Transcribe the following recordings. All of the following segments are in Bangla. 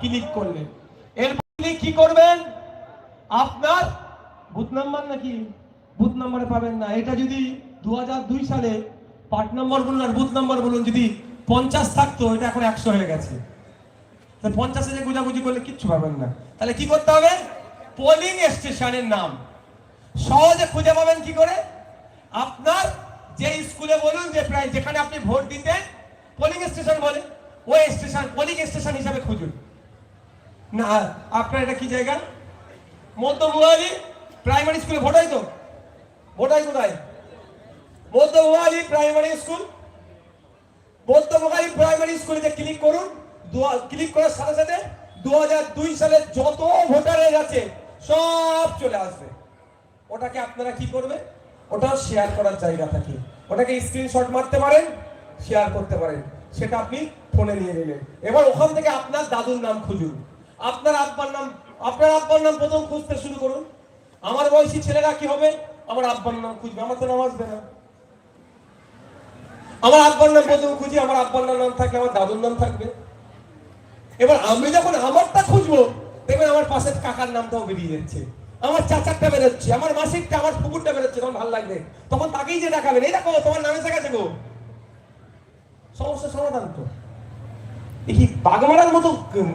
ক্লিক করলেন এরপর আপনি কি করবেন? আপনার বুথ নাম্বার নাকি? বুথ নাম্বারে পাবেন না। এটা যদি দুহাজার দুই সালে পার্ট নাম্বার বলুন আর বুথ নাম্বার বলুন, যদি পঞ্চাশ থাকতো, এটা এখন একশো হয়ে গেছে। পঞ্চাশে যে গুজাগুজি করলে কিচ্ছু পাবেন না। তাহলে কি করতে হবে? পোলিং স্টেশনের নাম। সহজে খুঁজে পাবেন কি করে? আপনার যে স্কুলে বলুন, যে প্রায় যেখানে আপনি ভোট দিতেন পোলিং স্টেশন বলে। ওই স্টেশন পোলিং স্টেশন হিসাবে খুঁজুন। না, আপনার এটা কি জায়গা? মধ্যমুয়ালি প্রাইমারি স্কুলে ভোট তো। ভোট হয় কোথায়? Madhyamuali primary school Madhyamuali primary স্কুলে যে ক্লিক করুন। ক্লিক করার সাথে সাথে দু দুই সালে যত ভোটারের আছে, সব চলে আসবে। ওটাকে আপনারা কি করবে ওটা শেয়ার করার জায়গা থাকে। ওটাকে স্ক্রিনশট মারতে পারেন শেয়ার করতে পারেন। সেটা আপনি ফোনে নিয়ে নিলেন এবার ওখান থেকে আপনার দাদুর নাম খুঁজুন। আপনার আব্বার নাম, আপনার আব্বার নাম প্রথম খুঁজতে শুরু করুন। আমার বয়সী ছেলেরা কি হবে? আমার আব্বার নাম খুঁজবে। আমার তো নাম আসবে না। আমার আব্বার নাম প্রথম খুঁজি, আমার আব্বার নাম থাকলে আমার দাদুর নাম থাকবে। এবার আমি যখন আমারটা খুঁজবো, দেখবেন আমার পাশের কাকার নামটাও বেরিয়ে যাচ্ছে। আমার চাচারটা বেরোচ্ছে, আমার মাসিকটা আমার পুকুরটা বেরোচ্ছে, তখন ভালো লাগবে। তখন তাকেই যে দেখাবেন, এই দেখো, তোমার নামে গেছে গো। সমস্যার সমাধান তো। কি বাঘ মারার মতো,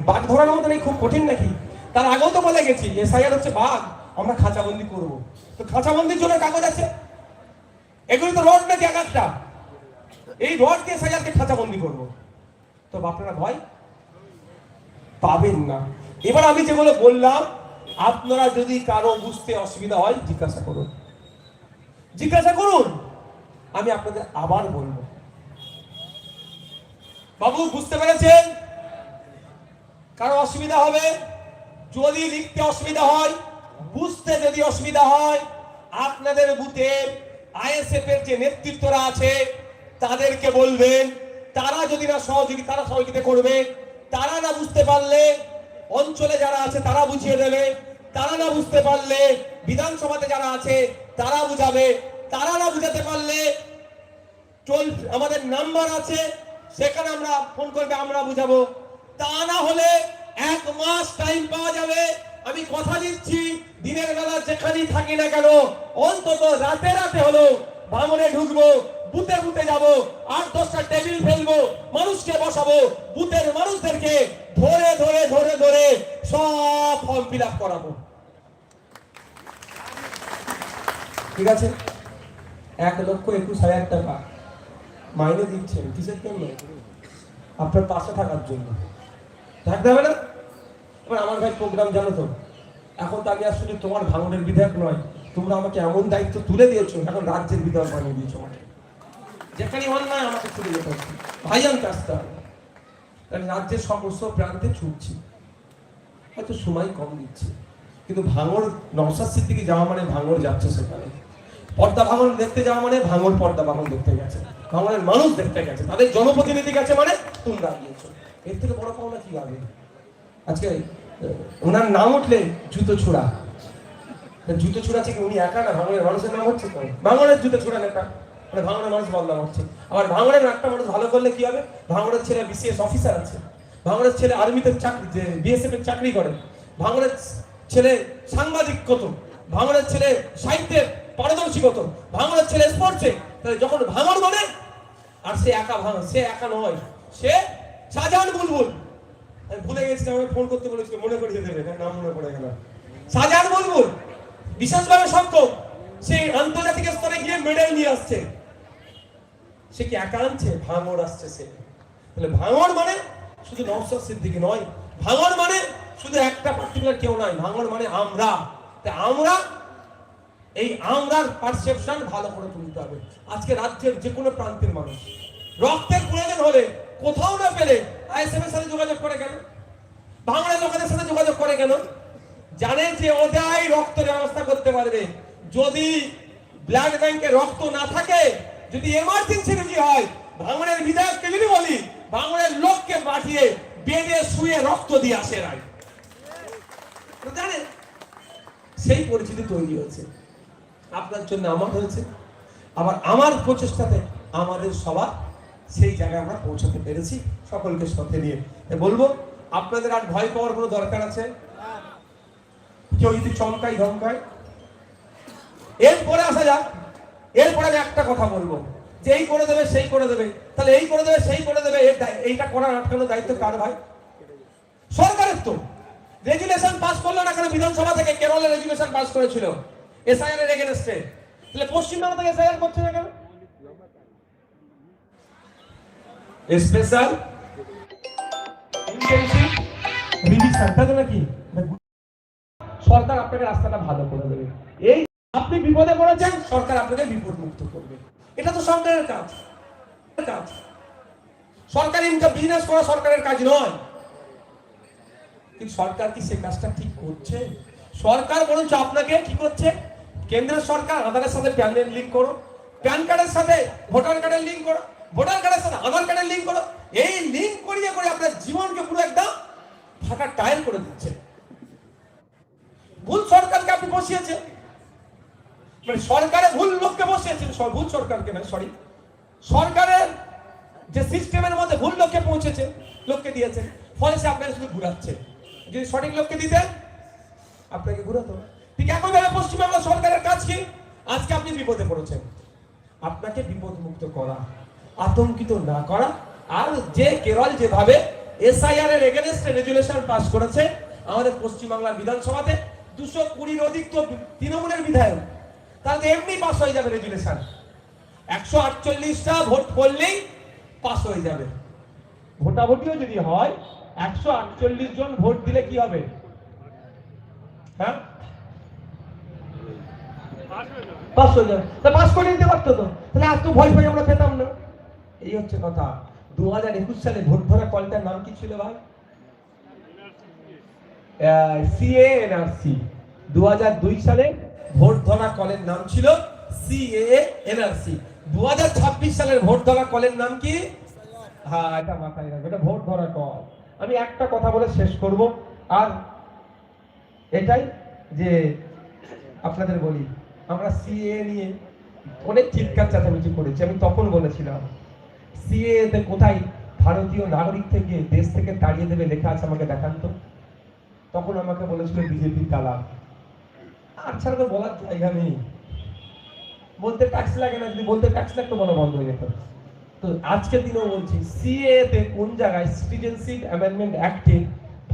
বাঘ ধরার মতো নেই, খুব কঠিন নাকি? তার আগেও তো বলে গেছি, এসআইআর হচ্ছে বাঘ, আমরা খাঁচাবন্দি করব। তো খাঁচাবন্দির জন্য কাগজ আছে? এগুলো তো রড নাকি একটা এই রড দিয়ে এসআইআরকে খাঁচাবন্দি করব। তো আপনারা ভয় পাবেন না। এবার আমি যেগুলো বললাম, আপনারা যদি কারও বুঝতে অসুবিধা হয়, জিজ্ঞাসা করুন। জিজ্ঞাসা করুন। আমি আপনাদের আবার বলব। বাবু, বুঝতে পেরেছেন? কারও অসুবিধা হবে? যদি লিখতে অসুবিধা হয়, বুঝতে যদি অসুবিধা হয়, আপনাদের বুথে আইএসএফ এর যে নেতৃত্বরা আছে, তাদেরকে বলবেন, তারা যদি না সহযোগী, তারা সহযোগিতা করবে। তারা না বুঝতে পারলে, অঞ্চলে যারা আছে, তারা বুঝিয়ে দেবে। তারা না বুঝতে পারলে, বিধানসভাতে যারা আছে, তারা বুঝাবে। তারা না বুঝাতে পারলে, টোল আমাদের নাম্বার আছে সেখানে আমরা ফোন করবে, আমরা বুঝাবো। তা না হলে এক মাস টাইম পাওয়া যাবে। আমি কথা দিচ্ছি, দিনের বেলা যেখানেই থাকি না কেন, অন্তত রাতে রাতে হলো ভাঙনে ঢুকবো, বুথে বুথে যাব, আট দশটা টেবিল ফেলব, মানুষকে বসাবো, বুথের মানুষদেরকে ধরে ধরে ধরে ধরে সব ফর্ম ফিল আপ করাবো। ঠিক আছে? এক লক্ষ একুশ হাজার টাকা। মাইনে দিচ্ছেন, কিসের জন্য? আপনার পাশে থাকার জন্য। থাকতে হবে না? এবার আমার ভাই প্রোগ্রাম জানো তো, এখন তাকে আসলে তোমার ভাঙনের বিধায়ক নয়, তোমরা আমাকে এমন দায়িত্ব তুলে দিয়েছ, এখন রাজ্যের বিধায়ক বানিয়ে দিয়েছ আমাকে। যেখানে অন্যায় আমাকে তুলে যেতে হচ্ছে ভাই, আমি আসতে হবে রাজ্যের সমস্ত প্রান্তে ছুটছি। হয়তো সময় কম দিচ্ছে, কিন্তু ভাঙর নওসাদ সিদ্দিকি যাওয়া মানে ভাঙর যাচ্ছে সেখানে। পর্দা ভাঙন দেখতে যাওয়া মানে ভাঙর পর্দা ভাঙন দেখতে গেছে। ভাঙনের মানুষ দেখতে গেছে, তাদের জনপ্রতিনিধি গেছে মানে তোমরা গিয়েছো। এর থেকে বড় পাওনা কি লাগে আজকে ওনার নাম উঠলে জুতো ছোড়া। জুতো ছোড়া থেকে উনি একা না, ভাঙনের মানুষের নাম হচ্ছে তো? ভাঙনের জুতো ছোড়া নেতা মানে ভাঙনের মানুষ বদনাম হচ্ছে। আবার ভাঙনের একটা মানুষ ভালো করলে কি হবে? ভাঙনের ছেলে বিসিএস অফিসার আছে। ভাঙনের ছেলে আর্মিতে চাকরি বিএসএফ এর চাকরি করে। ভাঙনের ছেলে সাংবাদিক কত? ভাঙনের ছেলে সাহিত্যের পারদর্শী কত? ভাঙনের ছেলে স্পোর্টসে তাহলে যখন ভাঙর বলে আর সে একা ভাঙ, সে একা নয়, সে শাহজাহান বুলবুল। আমি ভুলে গেছি আমাকে ফোন করতে বলেছিল মনে করিয়ে দেবে নাম মনে পড়ে গেল। শাহজাহান বুলবুল, বিশেষভাবে সক্ষম সে আন্তর্জাতিক স্তরে গিয়ে মেডেল নিয়ে আসছে। সে কি একা আনছে? ভাঙর আসছে সে। তাহলে ভাঙর মানে শুধু নওসাদ সিদ্দিকি নয় ভাঙর মানে শুধু একটা পার্টিকুলার কেউ নয় ভাঙর মানে আমরা। তা আমরা এই আমরার পারসেপশন ভালো করে তুলতে হবে। আজকে রাজ্যের যে কোনো প্রান্তের মানুষ। রক্তের প্রয়োজন হলে কোথাও না পেলে আইএসএফ এর সাথে যোগাযোগ করে কেন? বাংলা লোকেদের সাথে যোগাযোগ করে কেন? জানে যে ওটাই রক্তের ব্যবস্থা করতে পারবে। যদি ব্লাড ব্যাংকে রক্ত না থাকে, যদি এমার্জেন্সি রুগী হয় ভাঙনের বিধায়ককে যদি বলি ভাঙনের লোককে পাঠিয়ে বেডে শুয়ে রক্ত দিয়ে আসে রায়। জানেন, সেই পরিস্থিতি তৈরি হয়েছে। আপনার জন্য আমার হয়েছে। আবার আমার প্রচেষ্টাতে আমাদের সবার সেই জায়গায় আমরা পৌঁছাতে পেরেছি সকলকে সাথে নিয়ে। বলব, আপনাদের আর ভয় পাওয়ার কোনো দরকার আছে? কেউ যদি চমকাই ধমকায়। এরপরে আসা যাক, এরপরে আমি একটা কথা বলব, যে এই করে দেবে, সেই করে দেবে। তাহলে এই করে দেবে, সেই করে দেবে এইটা করার আটকানোর দায়িত্ব কার ভাই? সরকারের তো। রেজুলেশন পাস করল না কেন বিধানসভা থেকে? কেরলে রেজুলেশন পাস করেছিল। এসআইআর এগেনস্টে তাহলে পশ্চিমবঙ্গ থেকে এসআইআর করছে না কেন? স্পেশাল নাকি? সরকার আপনাকে রাস্তাটা ভালো করে দেবে। এই আপনি বিপদে পড়েছেন, সরকার আপনাকে বিপদ মুক্ত করবে। এটা তো সরকারের কাজ। কাজ। সরকারি ইনকাম বিজনেস করা সরকারের কাজ নয়। কিন্তু সরকার কি সে কাজটা ঠিক করছে? সরকার বরঞ্চ আপনাকে কি করছে? কেন্দ্রের সরকার আধারের সাথে প্যানের লিঙ্ক করো। প্যান কার্ডের সাথে ভোটার কার্ডের লিঙ্ক করো। ভোটার কার্ডের সাথে আধার কার্ডের লিঙ্ক করো। এই লিঙ্ক করিয়ে করে আপনার জীবনকে পুরো একদম ফাঁকা টায়ার করে দিচ্ছে। ভুল সরকারকে আপনি বসিয়েছে মানে সরকারে ভুল লোককে বসিয়েছেন। ভুল সরকারকে নয় সরি সরকারের যে সিস্টেমের মধ্যে ভুল লোককে পৌঁছেছে, লোককে দিয়েছে ফলে সে আপনাকে শুধু ঘুরাচ্ছে। যদি সঠিক লোককে দিতেন, আপনাকে ঘুরাতো। ঠিক একইভাবে পশ্চিমবঙ্গ সরকারের কাজ কি? আজকে আপনি বিপদে পড়েছেন। আপনাকে বিপদ মুক্ত করা, আতঙ্কিত না করা, আর যে কেরল যেভাবে এসআইআর এর এগেনস্টে রেজুলেশন পাস করেছে, আমাদের পশ্চিমবাংলার বিধানসভাতে দুশো কুড়ির অধিক তো তৃণমূলের বিধায়ক, তাহলে এমনি পাস হয়ে যাবে রেজুলেশন একশো আটচল্লিশটা ভোট করলেই পাস হয়ে যাবে। ভোটাভুটিও যদি হয়, একশো আটচল্লিশ জন ভোট দিলে কি হবে? হ্যাঁ? পাস হয়ে যাবে। তা পাস করে নিতে পারতো তো। তাহলে আজ তো ভয় ভয় আমরা পেতাম না। এই হচ্ছে কথা। দু হাজার একুশ সালে ভোট ধরা কলটার নাম কি ছিল ভাই? সিএ এনআরসি দু হাজার দুই সালে ভোট ধরা কলের নাম ছিল সিএ এনআরসি দু হাজার ছাব্বিশ সালের ভোট ধরা কলের নাম কি? হ্যাঁ এটা মাথায় রাখবে। এটা ভোট ধরা কল। আমি একটা কথা বলে শেষ করব। আর এটাই যে আপনাদের বলি আমরা সিএ নিয়ে অনেক চিৎকার চেঁচামেচি করেছি, আমি তখন বলেছিলাম সিএ তে কোথায় ভারতীয় নাগরিক থেকে দেশ থেকে তাড়িয়ে দেবে লেখা আছে আমাকে দেখান তো। তখন আমাকে বলেছিল বিজেপি তালাক আর ছাড়া বলার জায়গা নেই। বলতে ট্যাক্স লাগে না, যদি বলতে ট্যাক্স লাগতো বলা বন্ধ হয়ে যেত। তো আজকে দিনেও বলছি সিএ তে কোন জায়গায় সিটিজেনশিপ অ্যামেন্ডমেন্ট অ্যাক্টে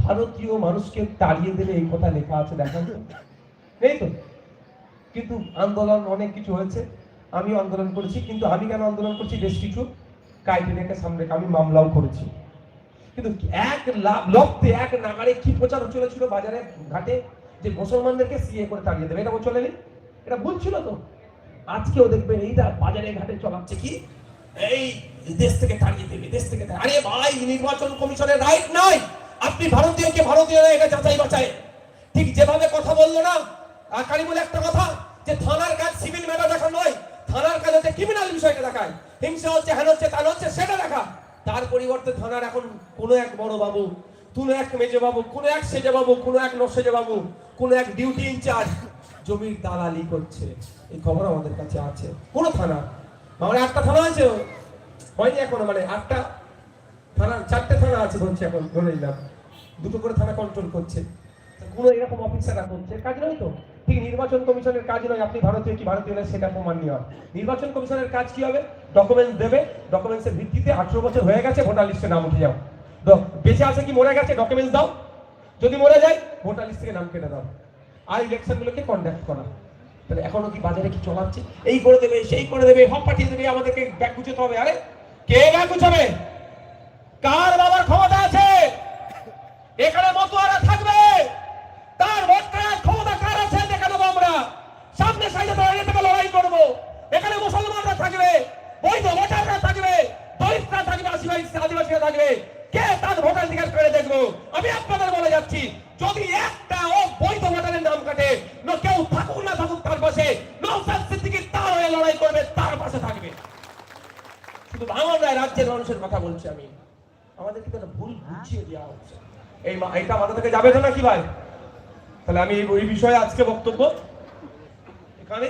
ভারতীয় মানুষকে তাড়িয়ে দেবে এই কথা লেখা আছে দেখান তো। নেই তো? কিন্তু আন্দোলন, অনেক কিছু হয়েছে। আমি আন্দোলন করেছি, কিন্তু আমি কেন আন্দোলন করছি? বেশ কিছু ক্রাইটেরিয়াকে সামনে আমি মামলাও করেছি। কিন্তু এক লব্ধে এক নাগারে কি প্রচার চলেছিল বাজারে, ঘাটে? যে মুসলমানদেরকে সিএ করে তাড়িয়ে দেবে, এটা চলেনি? এটা ভুল ছিল তো? আজকেও দেখবেন এইটা বাজারে, ঘাটে চলাচ্ছে কি? এই দেশ থেকে তাড়িয়ে দেবে, দেশ থেকে আরে ভাই, নির্বাচন কমিশনের রাইট নয়। আপনি ভারতীয়কে ভারতীয় এটা যাচাই বাছাই ঠিক যেভাবে কথা বলল না আকারি বলে একটা কথা, যে থানার কাজ সিভিল ম্যাটার দেখা নয়, থানার কাজ হচ্ছে ক্রিমিনাল বিষয়টা দেখায়। হিংসা হচ্ছে, হেন হচ্ছে তার হচ্ছে, সেটা দেখা। তার পরিবর্তে থানার এখন কোনো এক বড় বাবু, কোনো এক মেজে বাবু, কোনো এক সেজে বাবু, কোনো এক নসেজে বাবু, কোনো এক ডিউটি ইনচার্জ জমির দালালি করছে। এই খবর আমাদের কাছে আছে। কোনো থানা? আমার একটা থানা আছে। হয়নি এখনও মানে আটটা থানা, চারটে থানা আছে ধরছে এখন, ধরে নিলাম। দুটো করে থানা কন্ট্রোল করছে। কোনো এরকম অফিসাররা করছে কাজ নয় তো? ঠিক নির্বাচন কমিশনের কাজ নয়, আপনি ভারতীয় কি ভারতীয় নয় সেটা প্রমাণ নেওয়া নির্বাচন কমিশনের কাজ কি হবে? ডকুমেন্টস দেবে ডকুমেন্টসের ভিত্তিতে আঠারো বছর হয়ে গেছে, ভোটার লিস্টে নাম উঠে যাও বেঁচে আছে কি মরে গেছে? ডকুমেন্টস দাও। যদি মরে যায়, ভোটার লিস্ট থেকে নাম কেটে দাও। আর ইলেকশনগুলোকে কন্ডাক্ট করা। তাহলে এখনও কি বাজারে কি চলাচ্ছে? এই করে দেবে, সেই করে দেবে হক পাঠিয়ে দেবে, আমাদেরকে ব্যাগ গুছোতে হবে। আরে, কে ব্যাগ গুছাবে? কার বাবার ক্ষমতা আছে? এখানে মতুয়ারা থাকবে। তার ভোট কেনার ক্ষমতা কার আছে দেখে নেব আমরা সামনে সাইডে দাঁড়িয়ে থেকে লড়াই করব এখানে মুসলমানরা থাকবে, বৈধ ভোটাররা থাকবে, দলিতরা থাকবে, আদিবাসী আদিবাসীরা থাকবে। কে তার জিজ্ঞেস করে দেখব? আমি আপনাদের বলে যাচ্ছি, যদি একটা ও বৈধ ভোটারের নাম কাটে, না কেউ থাকুক না থাকুক তার পাশে নৌসাদ সিদ্দিকি তার হয়ে লড়াই করবে, তার পাশে থাকবে। শুধু ভাঙন রাজ্যের মানুষের কথা বলছি আমি। আমাদের কিন্তু একটা ভুল বুঝিয়ে দেওয়া হচ্ছে। এই এটা মাথা থেকে যাবে তো নাকি ভাই? তাহলে আমি এই বিষয়ে আজকে বক্তব্য। এখানে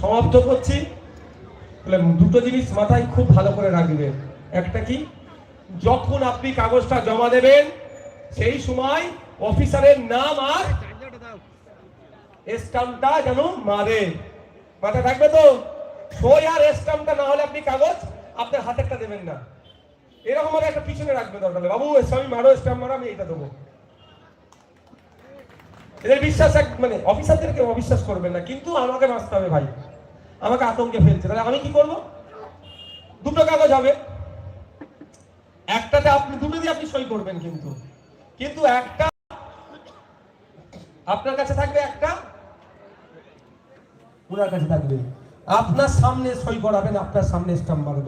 সমাপ্ত করছি। তাহলে দুটো জিনিস মাথায় খুব ভালো করে রাখবেন একটা কি? যখন আপনি কাগজটা জমা দেবেন, সেই সময় অফিসারের নাম আর স্টাম্পটা যেন মারে। মাথায় থাকবে তো? সই আর স্টাম্পটা না হলে আপনি কাগজ আপনার হাতেরটা দেবেন না। এরকম একটা পিছনে রাখবে দরকার বাবু, স্বামী, মারো স্টাম্প মারো, আমি এটা দেবো। এদের বিশ্বাস এক মানে অফিসারদেরকে অবিশ্বাস করবেন না, কিন্তু আমাকে বাঁচতে হবে ভাই। আমাকে আতঙ্কে ফেলছে। তাহলে আমি কি করব? দুটো কাগজ হবে। একটাতে আপনি দুটো দিয়ে আপনি সই করবেন কিন্তু। কিন্তু একটা আপনার কাছে থাকবে একটা। ওনার কাছে থাকবে। আপনার সামনে সই করাবেন, আপনার সামনে স্টাম্প মারবেন।